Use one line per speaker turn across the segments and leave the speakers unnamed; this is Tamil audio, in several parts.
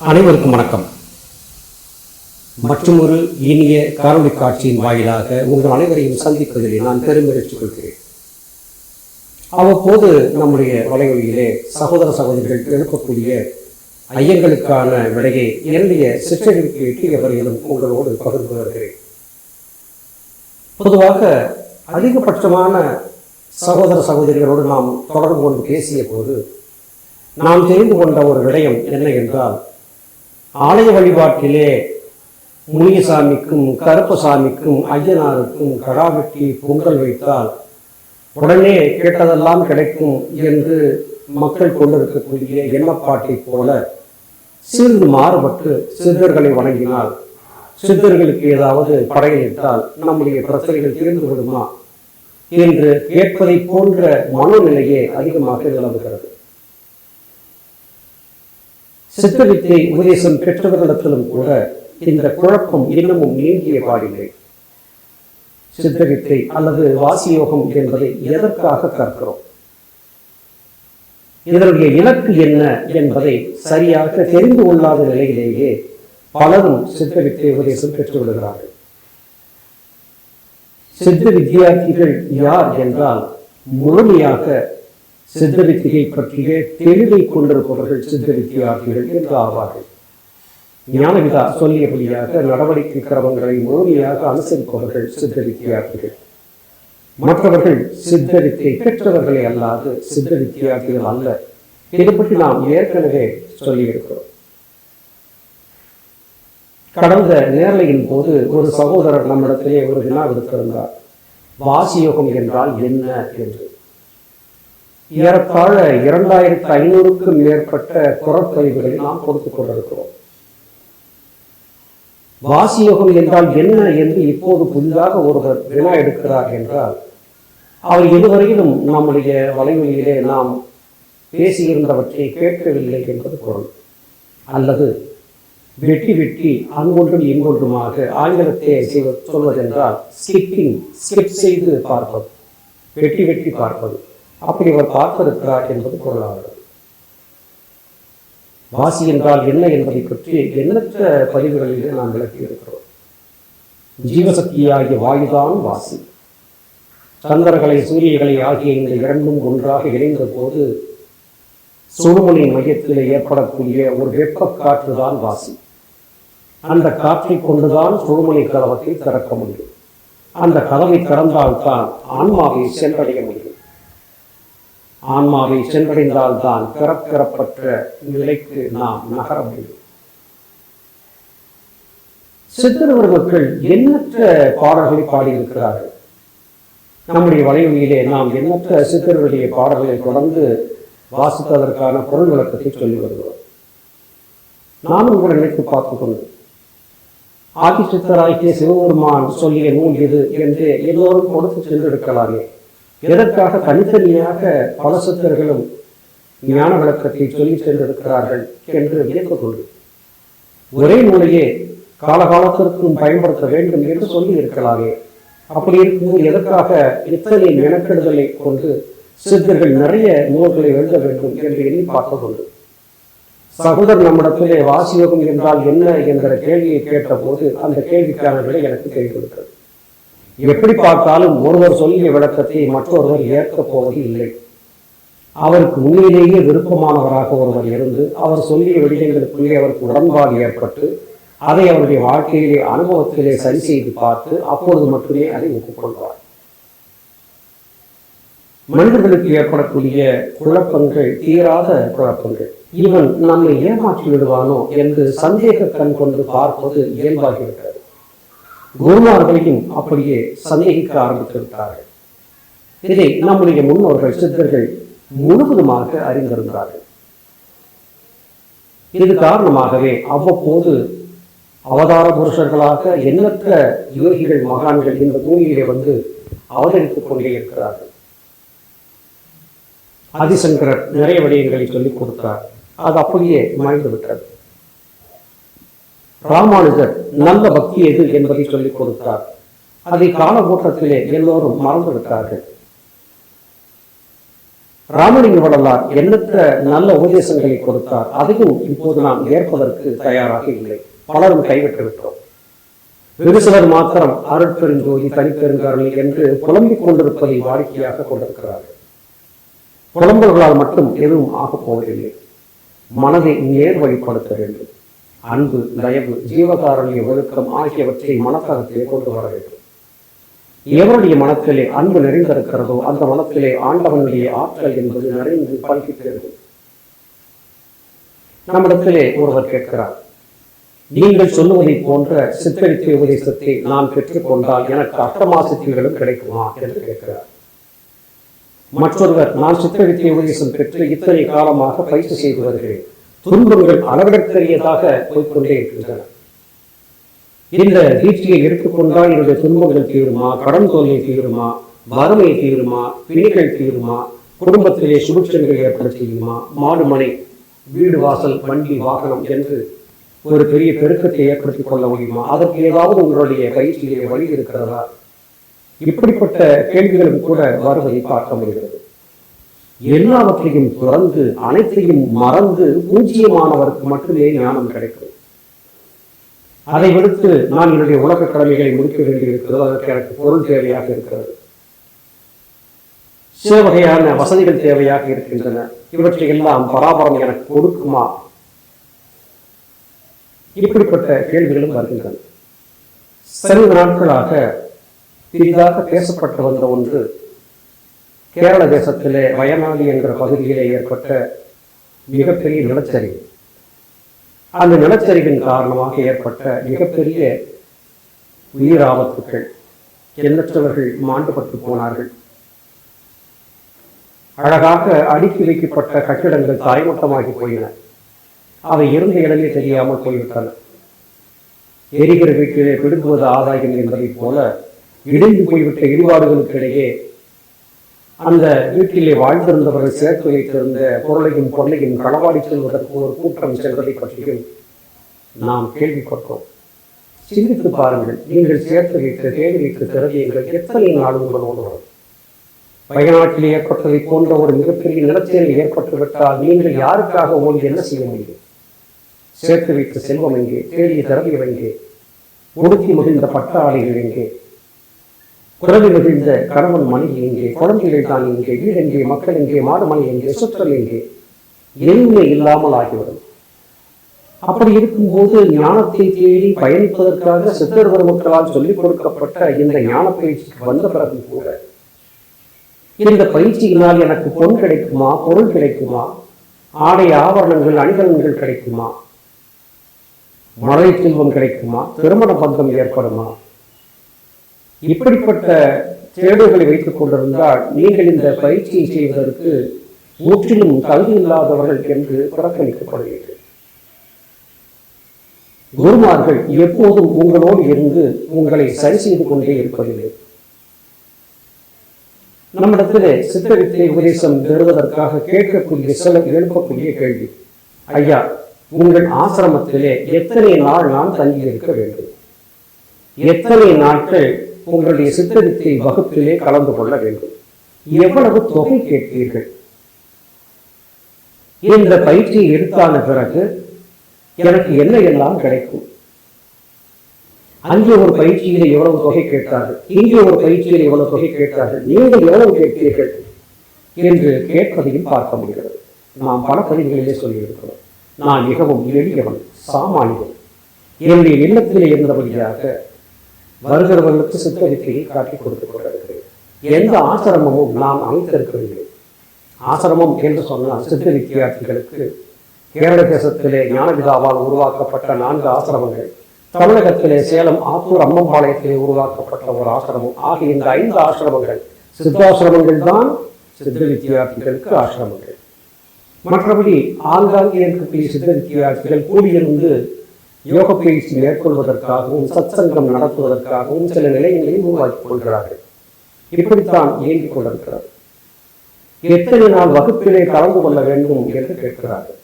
அனைவருக்கும் வணக்கம். மற்றும் ஒரு இனிய காணொலி காட்சியின் வாயிலாக உங்கள் அனைவரையும் சந்திப்பதில் நான் பெருமகிழ்ச்சி கொள்கிறேன். அவ்வப்போது நம்முடைய வலைவழியிலே சகோதர சகோதரிகள் எழுப்பக்கூடிய ஐயங்களுக்கான விடையை என்னுடைய சிற்றறிவுக்கு எட்டிய வரையிலும் உங்களோடு பகிர்ந்து வருகிறேன். பொதுவாக அதிகபட்சமான சகோதர சகோதரிகளோடு நாம் தொடர்பு கொண்டு பேசிய போது நாம் தெரிந்து கொண்ட ஒரு விடயம் என்ன என்றால் ஆலய வழிபாட்டிலே முனியசாமிக்கும் கருப்பசாமிக்கும் ஐயனாருக்கும் கடா வெட்டி பொங்கல் வைத்தால் உடனே கேட்டதெல்லாம் கிடைக்கும் என்று மக்கள் கொண்டிருக்கக்கூடிய எண்ணப்பாட்டைப் போல சிறிது மாறுபட்டு சித்தர்களை வணங்கினால் சித்தர்களுக்கு ஏதாவது படையலிட்டால் நம்முடைய பிரச்சனைகள் தீர்ந்து விடுமா என்று கேட்பதை போன்ற மனநிலையே அதிகமாக நிலவுகிறது. சித்தவித்தை உபதேசம் பெற்றவர்களிடத்திலும் கூட இந்த குழப்பம் இன்னமும் நீங்கிய பாடில்லை. சித்தவித்தை அல்லது வாசியோகம் என்பதை எதற்காக கற்கிறோம்? இதனுடைய இலக்கு என்ன என்பதை சரியாக தெரிந்து கொள்ளாத நிலையிலேயே பலரும் சித்தவித்தை உபதேசம் பெற்று விடுகிறார்கள் சித்த வித்தியார்த்திகள் யார் என்றால் முழுமையாக சித்த வித்தியை பற்றிய தெளிவை கொண்டிருப்பவர்கள் சித்த வித்தியார்த்திகள் என்று ஆவார்கள் ஞானவிதா சொல்லியபடியாக நடவடிக்கை கிரமங்களை முழுமையாக அனுசரிப்பவர்கள் சித்த வித்தியார்த்திகள் மற்றவர்கள் சித்த வித்தை பெற்றவர்களை அல்லாது சித்த வித்தியார்த்திகள் அல்ல. இதை பற்றி நாம் ஏற்கனவே சொல்லியிருக்கிறோம். கடந்த நேரலையின் போது ஒரு சகோதரர் நம்மிடத்திலே ஒரு வினா விடுத்திருந்தார் வாசியோகம் என்றால் என்ன என்று. ஏறத்தாழ இரண்டாயிரத்து ஐநூறுக்கும் மேற்பட்ட குரப்பதிவுகளை நாம் கொடுத்துக் கொண்டிருக்கிறோம். வாசியோகம் என்றால் என்ன என்று இப்போது புதிதாக ஒருவர் வினா எடுக்கிறார் என்றால் அவர் இதுவரையிலும் நம்முடைய வலைவெளியிலே நாம் பேசியிருந்தவற்றை கேட்கவில்லை என்பது பொருள். அல்லது வெட்டி வெட்டி அங்கொன்றும் இங்கொன்றுமாக ஆங்கிலத்தை செய்வ- சொல்வதென்றால் ஸ்கிப்பிங் ஸ்கிப் செய்து பார்ப்பது வெட்டி வெட்டி பார்ப்பது. அப்படி அவர் பார்த்திருக்கிறார் என்பது பொருளாகிறது வாசி என்றால் என்ன என்பதை பற்றி எண்ணற்ற பதிவுகளிலே நாம் விளக்கியிருக்கிறோம். ஜீவசக்தியாகிய வாயுதான் வாசி. சந்திரகளை சூரியகளை ஆகிய இந்த இரண்டும் ஒன்றாக இணைந்த போது சுடுமணி மையத்தில் ஏற்படக்கூடிய ஒரு வெப்ப காற்று தான் வாசி. அந்த காற்றை கொண்டுதான் சுடுமணி கதவத்தை திறக்க முடியும். அந்த கதவை திறந்தால்தான் ஆன்மாவை சென்றடைய முடியும். ஆன்மாவை சென்றடைந்தால்தான் பிறப்பிறப்பற்ற நிலைக்கு நாம் நகர முடியும். சித்தரவர் மக்கள் எண்ணற்ற பாடல்களை பாடியிருக்கிறார்கள். நம்முடைய வலைவழியிலே நாம் எண்ணற்ற சித்தர்களுடைய பாடல்களை தொடர்ந்து வாசித்ததற்கான பொருள் விளக்கத்தை சொல்லி வருகிறோம். நானும் கூட நினைத்து பார்த்துக் கொண்டேன் ஆதி சிவபெருமான் சொல்லிய நூல் இது என்று எல்லோரும் கொடுத்து சென்றிருக்கலாமே எதற்காக தனித்தனியாக பல சித்தர்களும் ஞான விளக்கத்தை சொல்லி சென்றிருக்கிறார்கள் என்று வியந்து கொண்டு ஒரே நூலையே காலகாலத்திற்கும் பயன்படுத்த வேண்டும் என்று சொல்லி இருக்கலாமே அப்படி இருக்கும்போது எதற்காக இத்தனை மெனக்கெடுதலை கொண்டு சித்தர்கள் நிறைய நூல்களை எழுத வேண்டும் என்று எண்ணி பார்த்து கொண்டு சகோதரர் நம்மிடத்திலே வாசியோகம் என்றால் என்ன என்ற கேள்வியை கேட்டபோது அந்த கேள்விக்கான விடை எனக்கு தெரிந்திருக்கிறது எப்படி பார்த்தாலும் ஒருவர் சொல்லிய விளக்கத்தை மற்றொருவர் ஏற்கப் போவது இல்லை அவருக்கு உண்மையிலேயே விருப்பமானவராக ஒருவர் இருந்து அவர் சொல்லிய விடயங்களுக்குள்ளே அவருக்கு உடன்பாடு ஏற்பட்டு அதை அவருடைய வாழ்க்கையிலே அனுபவத்திலே சரி செய்து பார்த்து அப்பொழுது மட்டுமே அதை ஒப்புக்கொள்வார். மனிதர்களுக்கு ஏற்படக்கூடிய குழப்பங்கள் தீராத குழப்பங்கள். இவன் நம்மை ஏமாற்றி விடுவானோ என்று சந்தேக கண் கொண்டு பார்ப்பது இயல்பாகிவிட்டது. குருமார்களையும் அப்படியே சந்தேகிக்க ஆரம்பித்து விட்டார்கள் இதை நம்முடைய முன்னோர்கள் சித்தர்கள் முழுவதுமாக அறிந்திருந்தார்கள். இது காரணமாகவே அவ்வப்போது அவதார புருஷர்களாக எண்ணற்ற யோகிகள் மகான்கள் இந்த பூமியிலே வந்து அவதரித்துக் கொண்டே இருக்கிறார்கள். ஆதிசங்கரர் நிறைய விடயங்களை சொல்லிக் கொடுத்தார். அது அப்படியே மாய்ந்து விட்டது ராமானுஜர் நல்ல பக்தி எது என்பதை சொல்லிக் கொடுத்தார். அதை காலகூட்டத்திலே எல்லோரும் மறந்து விட்டார்கள் ராமலிங்க வடலார் எண்ணற்ற நல்ல உபதேசங்களை கொடுத்தார். அதையும் இப்போது நாம் ஏற்பதற்கு தயாராக இல்லை. பலரும் கைவிட்டு விட்டோம். வெகு சிலர் மாத்திரம் அருட்பெருஞ்சோதி தனிப்பெருங்கருணை என்று புலம்பிக் கொண்டிருப்பதை வாடிக்கையாக கொண்டிருக்கிறார்கள். புலம்பல்களால் மட்டும் எதுவும் ஆகப் போவதில்லை. மனதை நேர் வழிப்படுத்த வேண்டும். அன்பு தயவு ஜீவகாரணிய ஒழுக்கம் ஆகியவற்றை மனத்தகத்திலே கொண்டு வர வேண்டும். எவருடைய மனத்திலே அன்பு நிறைந்திருக்கிறதோ அந்த மனத்திலே ஆண்டவனுடைய ஆற்றல் என்பது நிறைந்து பல்கிட்டு நம்மிடத்திலே ஒருவர் கேட்கிறார் நீங்கள் சொல்லுவதை போன்ற சித்தரித்து உபதேசத்தை நான் பெற்றுக்கொண்டால் எனக்கு அர்த்தமா சித்திகளும் கிடைக்குமா? என்று கேட்கிறார். மற்றொருவர் நான் சித்தரித்த உபதேசம் பெற்று இத்தனை காலமாக பயிற்சி செய்து வருகிறேன். துன்பங்கள் அளவிடற்கரியதாக போய்க்கொண்டே இருக்கின்றன. இந்த தீட்சியை எடுத்துக்கொண்டால் என்னுடைய துன்பங்கள் தீருமா? கடன் தொல்லை தீருமா? வறுமை தீருமா? பிணிகள் தீருமா? குடும்பத்திலே சுபிட்சங்கள் ஏற்பட செய்யுமா மாடு மனை வீடு வாசல் வண்டி வாகனம் என்று ஒரு பெரிய பெருக்கத்தை ஏற்படுத்திக் கொள்ள முடியுமா? அதற்கு ஏதாவது உங்களுடைய பயிற்சியிலே வழி இருக்கிறதா? இப்படிப்பட்ட கேள்விகளும் கூட வருவதை பார்க்க முடிகிறது. எல்லாவற்றையும் துறந்து அனைத்தையும் மறந்து பூஜ்ஜியமானவருக்கு மட்டுமே ஞானம் கிடைக்கும். அதை விடுத்து நான் என்னுடைய உலக கடமைகளை முடிக்க வேண்டியிருக்கிறது அதற்கு எனக்கு பொருள் தேவையாக இருக்கிறது. சில வகையான வசதிகள் தேவையாக இருக்கின்றன. இவற்றை எல்லாம் பராபரம் எனக்கு கொடுக்குமா? இப்படிப்பட்ட கேள்விகளும் வருகின்றன. சில நாட்களாக பெரிதாக பேசப்பட்டு வந்த ஒன்று கேரள தேசத்திலே வயநாடு என்கிற பகுதியிலே ஏற்பட்ட மிகப்பெரிய நிலச்சரிவு. அந்த நிலச்சரிவின் காரணமாக ஏற்பட்ட மிகப்பெரிய உயிர் ஆபத்துக்கள் எண்ணற்றவர்கள் மாண்டுபட்டு போனார்கள். அழகாக அடுக்கி வைக்கப்பட்ட கட்டிடங்கள் தாய்மட்டமாகி போயின. அவை இருந்த இடமே தெரியாமல் போய்விட்டன. எரிகிற வீட்டிலே பிடுங்குவது ஆதாயம் என்பதைப் போல இடிந்து போய்விட்ட இடிபாடுகளுக்கிடையே அந்த வீட்டிலே வாழ்ந்திருந்தவர்கள் சேர்த்து வைத்திருந்த பொருளையும் பொருளையும் களவாடி செல்வதற்கு ஒரு கூட்டம் செல்வதை பற்றியும் நாம் கேள்விப்பட்டோம் சிந்தித்து பாருங்கள் நீங்கள் சேர்த்து வைத்த தேடி வைத்த திரவியங்கள் எத்தனை நாள் உங்களோடு வரும்? வயநாட்டில் ஏற்பட்டதை போன்ற ஒரு மிகப்பெரிய நிலச்சேரி ஏற்பட்டுவிட்டால் நீங்கள் யாருக்காக ஓடி என்ன செய்ய முடியும்? சேர்த்து வைத்த செல்வம் எங்கே? தேடிய திரவியம் எங்கே? ஒடுக்கி மகிழ்ந்த பட்டாளிகள் எங்கே? குரவி மகிழ்ந்த கணவன் மனைவி எங்கே குழந்தைகள் தான் எங்கே வீடு எங்கே மக்கள் எங்கே மாடுமனை எங்கே சுற்றல் எங்கே எதுவுமே இல்லாமல் ஆகிவிடும். அப்படி இருக்கும்போது ஞானத்தை தேடி பயணிப்பதற்காக சித்தர் பெருமக்களால் சொல்லிக் கொடுக்கப்பட்ட இந்த ஞான பயிற்சிக்கு வந்த பிறகு கூட இந்த பயிற்சியினால் எனக்கு பொன் கிடைக்குமா பொருள் கிடைக்குமா ஆடை ஆபரணங்கள் அணிகலன்கள் கிடைக்குமா மழை செல்வம் கிடைக்குமா திருமண பந்தம் ஏற்படுமா இப்படிப்பட்ட தேடுகளை வைத்துக் கொண்டிருந்தால் நீங்கள் இந்த பயிற்சியை செய்வதற்கு முற்றிலும் தகுதி இல்லாதவர்கள் என்று புறக்கணிக்கப்படுவீர்கள். குருமார்கள் எப்போதும் உங்களோடு இருந்து உங்களை சரி செய்து கொண்டே இருப்பதில்லை. நம்மிடத்திலே சித்தவித்தை உபதேசம் பெறுவதற்காக கேட்கக்கூடிய சில எழுப்பக்கூடிய கேள்வி ஐயா உங்கள் ஆசிரமத்திலே எத்தனை நாள் நான் தங்கியிருக்க வேண்டும்? எத்தனை நாட்கள் உங்களுடைய சித்தரித்தை வகுப்பிலே கலந்து கொள்ள வேண்டும். எவ்வளவு தொகை கேட்பீர்கள்? இந்த பயிற்சியை எடுத்தான பிறகு எனக்கு என்ன எல்லாம் கிடைக்கும்? அங்கே ஒரு பயிற்சியில எவ்வளவு தொகை கேட்டார்கள்? இங்கே ஒரு பயிற்சியில் எவ்வளவு தொகை கேட்டார்கள்? நீங்கள் எவ்வளவு கேட்பீர்கள்? என்று கேட்பதையும் பார்க்க முடிகிறது. நாம் பல பதிவுகளிலே சொல்லியிருக்கிறோம். நான் மிகவும் எளியவன் சாமானியன். என்னுடைய எண்ணத்திலே இருந்தபடியாக வருகிறவர்களுக்கு சித்தரிக்கையை காட்டிக் கொடுத்து கொண்டிருக்கிறேன் எந்த ஆசிரமமும் நாம் அமைத்திருக்கவில்லை ஆசிரமம் என்று சொன்னால் சித்த வித்தியார்த்திகளுக்கு கேரள தேசத்திலே ஞானபிதாவால் உருவாக்கப்பட்ட நான்கு ஆசிரமங்கள் தமிழகத்திலே சேலம் ஆத்தூர் அம்மம்பாளையத்திலே உருவாக்கப்பட்ட ஒரு ஆசிரமம். ஆகிய இந்த ஐந்து ஆசிரமங்கள் சித்தாசிரமங்கள் தான் சித்த வித்தியார்த்திகளுக்கு ஆசிரமங்கள். மற்றபடி ஆங்காங்கே இருக்கக்கூடிய சித்த வித்தியார்த்திகள் கூடியிருந்து யோக பயிற்சி மேற்கொள்வதற்காகவும் சத்சங்கம் நடத்துவதற்காகவும் சில நிலையங்களையும் உருவாக்கிக் கொள்கிறார்கள். இப்படித்தான் இயங்கிக் கொண்டிருக்கிறார் எத்தனை நாள் வகுப்பிலே கலந்து கொள்ள வேண்டும் என்று கேட்கிறார்கள்.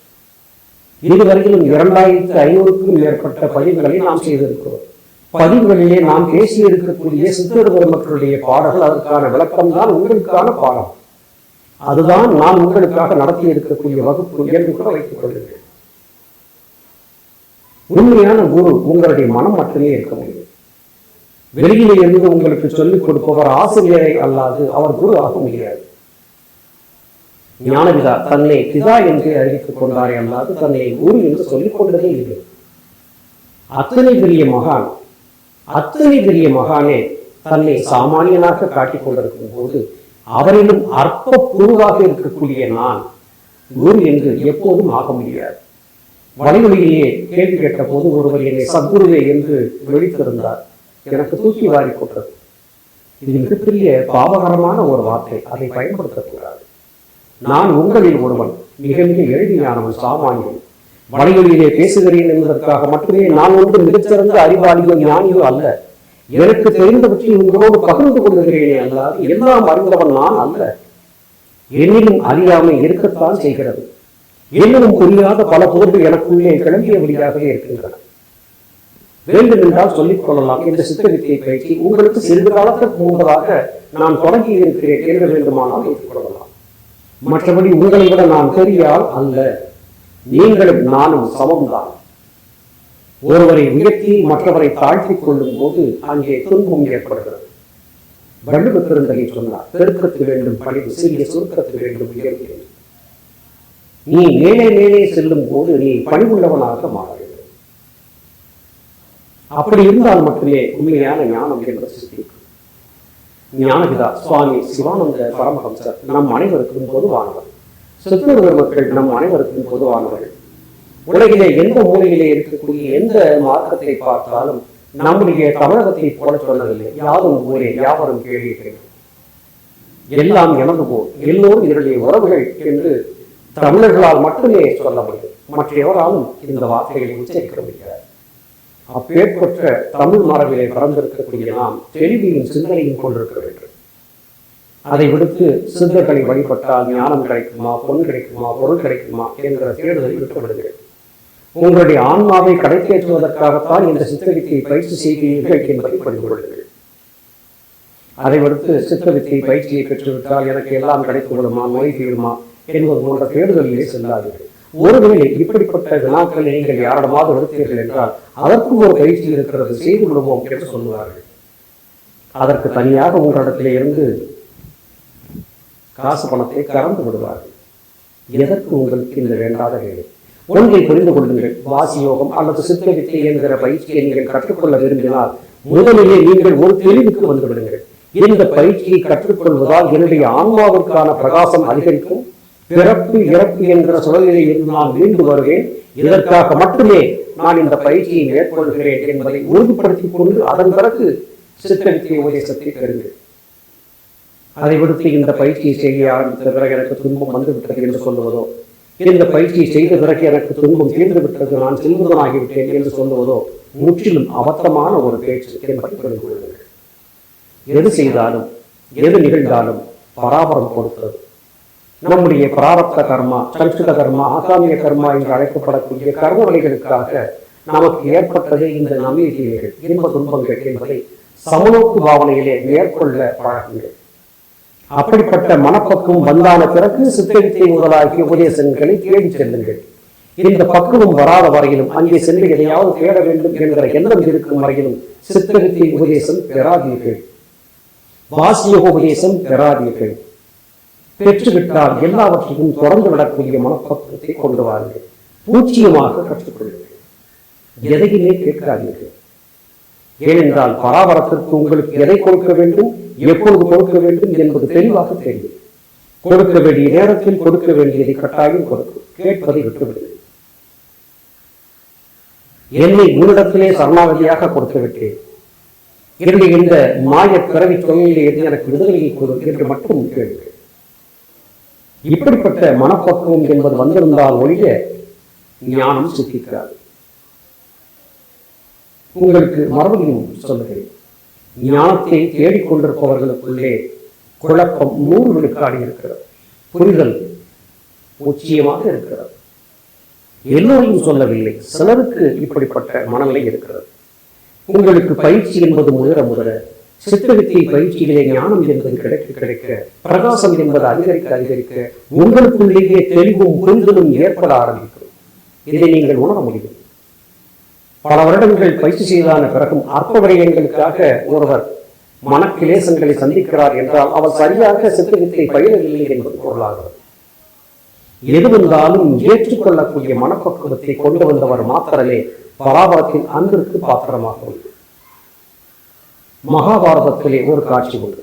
இதுவரையிலும் இரண்டாயிரத்து ஐநூறுக்கும் மேற்பட்ட பதிவுகளை நாம் செய்திருக்கிறோம். பதிவுகளிலே நாம் பேசி இருக்கக்கூடிய சித்தர் பாடல்கள் அதற்கான விளக்கம் தான் உங்களுக்கான பாடம். அதுதான் நான் உங்களுக்காக நடத்தி இருக்கக்கூடிய வகுப்பு என்று கூட வைத்துக் கொள்கிறேன் உண்மையான குரு உங்களுடைய மனம் மட்டுமே இருக்க முடியும். வெளியிலே இருந்து உங்களுக்கு சொல்லிக் கொடுப்பவர் ஆசிரியரை அல்லாது அவர் குரு ஆக முடியாது. ஞானவிதா தன்னை பிதா என்று அறிவித்துக் கொண்டாரே அல்லாது தன்னை குரு என்று சொல்லிக் கொண்டதே இல்லை. அத்தனை பெரிய மகான் அத்தனை பெரிய மகானே தன்னை சாமானியனாக காட்டிக் கொண்டிருக்கும் போது அவரிலும் அற்ப குருவாக இருக்கக்கூடிய நான் குரு என்று எப்போதும் ஆக முடியாது. வலைவழியிலேயே கேள்வி கேட்ட போது ஒருவர் என்னை சத்குருவே என்று விழித்திருந்தார். எனக்கு தூக்கி வாரி கொண்டது இது மிகப்பெரிய பாவகரமான ஒரு வார்த்தை. அதை பயன்படுத்தக்கூடாது நான் உங்களில் ஒருவன் மிக மிக எளிமையானவன் சாமானியன். வலைவழியிலே பேசுகிறேன் என்பதற்காக மட்டுமே நான் ஒன்று மிகச்சிறந்த அறிவாளியோ ஞானியோ அல்ல. எனக்கு தெரிந்தவற்றை உங்களோடு பகிர்ந்து கொள்கிறேனே அல்லாது எல்லாம் அறிந்தவன் நான் அல்ல. என்னிலும் அறியாமை இருக்கத்தான் செய்கிறது. என்னிலும் புரியாத பல பொருள்கள் எனக்குள்ளே கிளம்பிய வழியாகவே இருக்கின்றன. வேண்டும் என்றால் சொல்லிக் கொள்ளலாம் இந்த சித்தவித்தை பயிற்சி உங்களுக்கு சிறிது காலத்திற்கு முன்பதாக நான் தொடங்கி இருக்கிறேன் என்று வேண்டுமானால் வைத்துக் கொள்ளலாம் மற்றபடி உங்களை விட நான் பெரியால் அல்ல. நீங்களும் நானும் சமம்தான். ஒருவரை உயர்த்தி மற்றவரை தாழ்த்திக் கொள்ளும் போது அங்கே துன்பம் ஏற்படுகிறது. வள்ளுவ பெருந்தகை சொன்னார் பெருக்கத்து வேண்டும் பணிவு சிறிய சுருக்கத்து வேண்டும் உயர்வு நீ மேலே மேலே செல்லும் போது நீ பணிவுள்ளவனாக மாற அப்படி இருந்தால் மட்டுமே உண்மையான ஞானம் என்ற சித்திக்கும். ஞானபிதா சுவாமி சிவானந்த பரமஹம்சர் நம் அனைவருக்கும் பொதுவானவர். சித்தூர் மக்கள் நம் அனைவருக்கும் பொதுவானவர்கள் உலகிலே எந்த மூலையிலே இருக்கக்கூடிய எந்த மார்க்கத்தை பார்த்தாலும் நம்முடைய தமிழகத்தை போல சொன்னதில்லை யாரும் ஊரே யாவரும் கேள்வி எல்லாம் எனது போல். எல்லோரும் என்னுடைய உறவுகள் என்று தமிழர்களால் மட்டுமே சொல்ல முடியும் மற்ற எவராலும் இந்த வார்த்தைகளை உச்சரிக்க முடியாது அப்பேற்பட்ட தமிழ் மரபிலே பிறந்திருக்கக்கூடிய நாம் தெளிவையும் சிந்தனையும் கொண்டிருக்க வேண்டும். அதை விடுத்து சிந்தர்களை வழிபட்டால் ஞானம் கிடைக்குமா பொன் கிடைக்குமா பொருள் கிடைக்குமா என்கிற தேடுதலை விட்டுவிடுங்கள் உங்களுடைய ஆன்மாவை கடைக்கேற்றுவதற்காகத்தான் இந்த சித்தவித்தை பயிற்சி செய்கிறீர்கள் என்பதை புரிந்து கொள்ளுங்கள். அதை விடுத்து சித்தவித்தை பயிற்சியை பெற்றுவிட்டால் எனக்கு எல்லாம் கிடைத்து விடுமா நோய் தீருமா? என்பது போன்ற தேடுதலிலே செல்லாதீர்கள். ஒருவேளை இப்படிப்பட்ட வினாக்களை நீங்கள் யாரிடமாவது எடுத்தீர்கள் என்றால் அதற்கும் ஒரு பயிற்சி இருக்கிறது செய்து விடுவோம் என்று சொல்லுவார்கள். அதற்கு தனியாக உங்களிடத்திலே இருந்து காசு பணத்தை கறந்து விடுவார்கள். எதற்கு உங்களுக்கு இந்த வேண்டாத வேலை? ஒன்றை புரிந்து கொள்ளுங்கள். வாசி யோகம் அல்லது சித்தவித்தை என்கிற பயிற்சியை நீங்கள் கற்றுக்கொள்ள விரும்பினால் முதலிலே நீங்கள் ஒரு தெளிவுக்கு வந்து விடுங்கள். இந்த பயிற்சியை கற்றுக்கொள்வதால் என்னுடைய ஆன்மாவிற்கான பிரகாசம் அதிகரிக்கும். பிறப்பு இறப்பு என்ற சுழலிலே நான் மீண்டு வருவேன். இதற்காக மட்டுமே நான் இந்த பயிற்சியை மேற்கொள்கிறேன் என்பதை உறுதிப்படுத்திக் கொண்டு அதன் பிறகு சித்தவித்தை உபதேசத்தை பெறுங்கள் அதை விடுத்து இந்த பயிற்சியை செய்ய ஆரம்பித்த பிறகு எனக்கு துன்பம் வந்துவிட்டது என்று சொல்லுவதோ இந்த பயிற்சியை செய்த பிறகு எனக்கு துன்பம் தீர்ந்து விட்டது நான் செல்வதனாகிவிட்டேன் என்று சொல்லுவதோ முற்றிலும் அபத்தமான ஒரு பேச்சு என்பதை புரிந்து கொள்ளுங்கள் எது செய்தாலும் எது நிகழ்ந்தாலும் பராபரம் கொடுத்தது. நம்முடைய பிராரப்த கர்மா சம்ஸ்கிருத கர்மா ஆசாமிய கர்மா என்று அழைக்கப்படக்கூடிய கர்ம வழிகளுக்காக நமக்கு ஏற்பட்டது இந்த நம்பிக்கைகள் இன்ப துன்பங்கள் என்பதை சமநோக்கு பாவனையிலே மேற்கொள்ள பழகுங்கள். அப்படிப்பட்ட மனப்பக்குவம் வந்தான பிறகு சித்தரித்தை முதலாகிய உபதேசங்களை தேடி செல்லுங்கள். இந்த பக்குவம் வராத வரையிலும் அங்கே சென்று எதையாவது தேட வேண்டும் என்கிற எண்ணம் இருக்கும் வரையிலும் சித்தரித்தை உபதேசம் பெறாதீர்கள். வாசிய உபதேசம் பெறாதீர்கள். பெற்றுவிட்டால் எல்லாவற்றையும் தொடர்ந்து விடக்கூடிய மனப்பக்குவத்தை கொண்டு வாருங்கள் பூச்சியமாக கற்றுக்கொள்ளுங்கள். எதையுமே கேட்காதீர்கள். ஏனென்றால் பராபரத்திற்கு உங்களுக்கு எதை கொடுக்க வேண்டும் எப்பொழுது கொடுக்க வேண்டும் என்பது தெளிவாக தெரியும். கொடுக்க வேண்டிய நேரத்தில் கொடுக்க வேண்டியதை கட்டாயம் கொடுக்கும். கேட்பதை விட்டுவிடுங்கள் என்னை உன்னிடத்திலே சரணாகதியாக கொடுத்து விட்டேன் என்னுடைய இந்த மாய பிறவி தொழிலே இருந்து எனக்கு விடுதலையை கொடு என்று மட்டும் கேளுங்கள். இப்படிப்பட்ட மனப்பக்குவம் என்பது வந்திருந்தால் ஒழிய ஞானம் சித்திக்காது உங்களுக்கு மறுபடியும் சொல்லுகிறேன். ஞானத்தை தேடிக்கொண்டிருப்பவர்களுக்குள்ளே குழப்பம் நூறு விழுக்காடு இருக்கிறது. புரிதல் உச்சியமாக இருக்கிறது. எல்லோரையும் சொல்லவில்லை சிலருக்கு இப்படிப்பட்ட மனநிலை இருக்கிறது. உங்களுக்கு பயிற்சி என்பது முதல முதல சித்த சித்தவித்தை பயிற்சியிலே ஞானம் என்பது கிடைக்க கிடைக்க பிரகாசம் என்பது அதிகரிக்க அதிகரிக்க உங்களுக்குள்ளேயே தெளிவும் புரிதலும் ஏற்பட ஆரம்பிக்கும். இதை நீங்கள் உணர முடியும். பல வருடங்கள் பயிற்சி செய்தான பிறகும் அற்ப விடயங்களுக்காக ஒருவர் மனக்கிலேசங்களை சந்திக்கிறார் என்றால் அவர் சரியாக சித்தவித்தை பயிரவில்லை என்பது பொருளாகிறது. எது வந்தாலும் ஏற்றுக்கொள்ளக்கூடிய மனப்பக்குவத்தை கொண்டு வந்தவர் மாத்திரமே பராபரத்தின் அன்பிற்கு பாத்திரமாக உள்ளது மகாபாரதத்திலே ஒரு காட்சி உண்டு.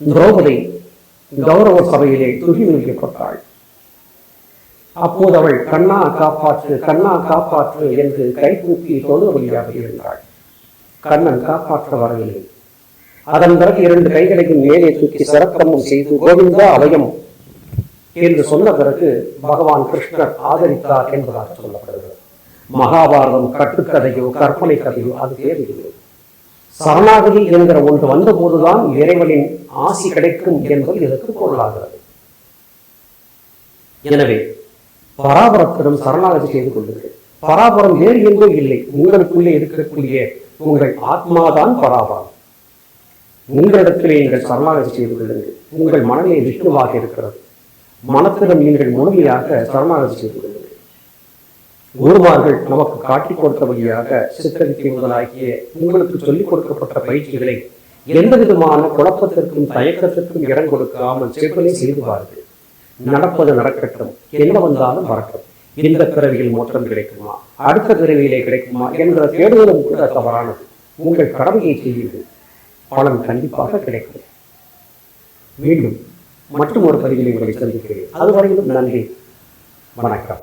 திரௌபதி கௌரவ சபையிலே துகி நிறுத்தப்பட்டாள் அப்போது அவள் கண்ணா காப்பாற்று கண்ணா காப்பாற்று என்று கைகூப்பி தொழு வழியாக இருந்தாள் கண்ணன் காப்பாற்ற வரவில்லை. அதன் பிறகு இரண்டு கைகளையும் மேலே தூக்கி சிறக்கமும் செய்து கோவிந்தா அவயம் என்று சொன்ன பிறகு பகவான் கிருஷ்ணர் ஆதரித்தார் என்பதாக சொல்லப்படுகிறது. மகாபாரதம் கட்டுக்கதையோ கற்பனை கதையோ அது தேவையில்லை. சரணாகதி என்கிற ஒன்று வந்தபோதுதான் இறைவனின் ஆசி கிடைக்கும் என்பது இதற்கு பொருளாகிறது. எனவே பராபரத்திடம் சரணாகதி செய்து கொள்ளுங்கள். பராபரம் வேறு எங்கோ இல்லை. உங்களுக்குள்ளே இருக்கக்கூடிய உங்கள் ஆத்மாதான் பராபரம். உங்களிடத்திலே நீங்கள் சரணாகதி செய்து கொள்ளுங்கள். உங்கள் மனநிலை விஷ்ணுவாக இருக்கிறது. மனத்திடம் நீங்கள் முழுமையாக சரணாகதி செய்து கொள்ளுங்கள். குருமார்கள் நமக்கு காட்டிக் கொடுத்த வழியாக சித்தரித்தை முதலாகிய உங்களுக்கு சொல்லிக் கொடுக்கப்பட்ட பயிற்சிகளை எந்த விதமான குழப்பத்திற்கும் தயக்கத்திற்கும் இடம் கொடுக்காமல் செவ்வனை செய்து பாருங்கள். நடப்பது நடக்கட்டும். என்ன வந்தாலும் வரட்டும். இந்த பிறவியில் மோற்றம் கிடைக்குமா? அடுத்த பிறவியிலே கிடைக்குமா? என்ற தேடுதலும் கூட தவறானது. உங்கள் கடமையை செய்யுங்கள். பலன் கண்டிப்பாக கிடைக்கும். மீண்டும் மற்றும் ஒரு பதிவில் உங்களை சந்திக்கிறேன். அதுவரையிலும் நன்றி. வணக்கம்.